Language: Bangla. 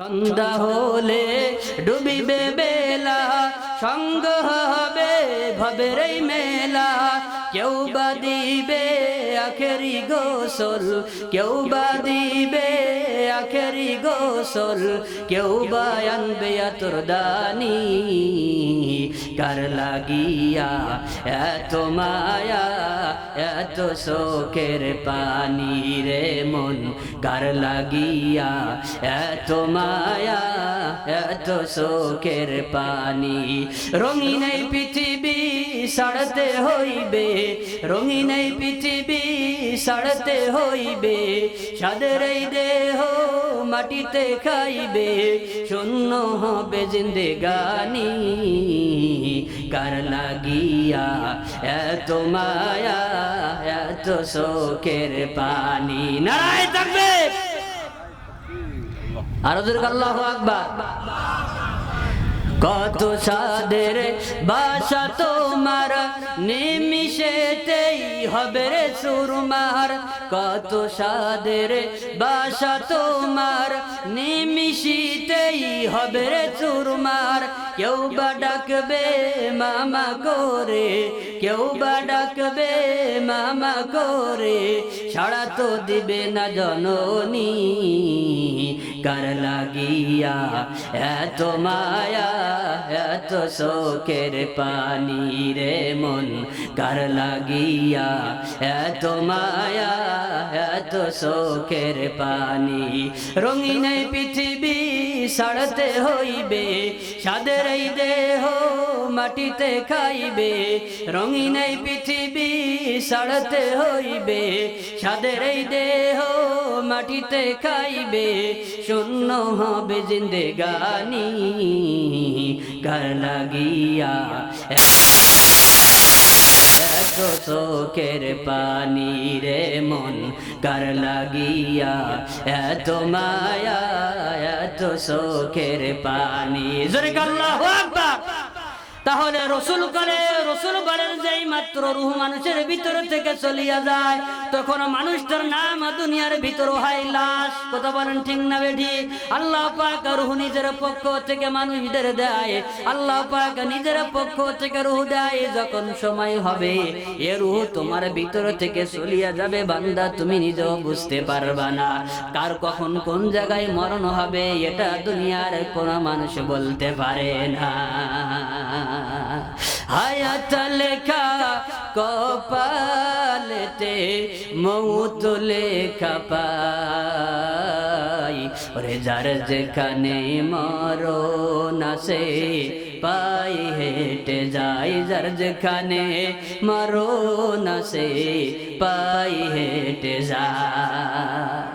সন্ধ্যা হলে ডুবিবে বেলা, সঙ্গ হবে ভবের মেলা। কেউ বা দিবে আখেরি গোসল, কেউ বা দিবে আখেরি গোসল, কেউ বা আনবে আতর দানি। কার লাগিয়া এত মায়া এত শোকের পানি রে মন কার লাগিয়া, এত মায়া, এত শোকের পানি। রঙিন পৃথিবী সাড়তে হইবে, রঙিন পৃথিবী সাড়তে হইবে, সাদের দেহ মাটিতে খাইবে, শূন্য হবে জিন্দেগানি। কার লাগিয়া, এত মায়া এত শোকের পানি। নারায় থাকবে। আরও দূর আল্লাহ আকবার। কত সাদের বাসা তোমার নিমিশেতেই হবে রে সুরমার। কত সাদের বাসা তোমার নিমিশিতেই হবে রে চুরমার কেউ বা ডাকবে মামা করে, কেউ বা ডাকবে মামা করে সাড়া তো দিবে না জননী। কার লাগিয়া এত মায়া, এত শোকের পানি রে মন। কার লাগিয়া এত মায়া, এত শোকের পানি। রঙিন পৃথিবী সাড়তে হইবে, সাদের দেহ মাটিতে খাইবে, রঙিন এই পৃথিবী সাড়তে হইবে। সাদের এই দেহ মাটিতে খাইবে, শূন্য হবে জিন্দেগানি। কার লাগিয়া চোখের পানি রে মন, কার লাগিয়া এত মায়া, এত চোখের পানি। জোরে আকবার। তাহলে রসুল করে রসুল বলেন যেই মাত্র রুহ মানুষের ভিতর থেকে চলিয়া যায়, তখন মানুষটার নাম দুনিয়ার ভিতর হয় লাশ। কথা বলেন ঠিক না বেঠি? আল্লাহ পাক রুহ নিজের পক্ষ থেকে মানুষদের দেয়। আল্লাহ পাক নিজের পক্ষ থেকে রুহ দেয় যখন সময় হবে। এ রুহ তোমার ভিতর থেকে চলিয়া যাবে, বান্দা, তুমি নিজেও বুঝতে পারবা না। কার কখন কোন জায়গায় মরণ হবে, এটা দুনিয়ার কোন মানুষ বলতে পারে না। হায়াত লেখা কপালেতে মৌত লেখা পাই। ওরে যার যেখানে মরণ আসে পাই হেঁটে যাই যার যেখানে মরণ আসে পাই হেঁটে যায়।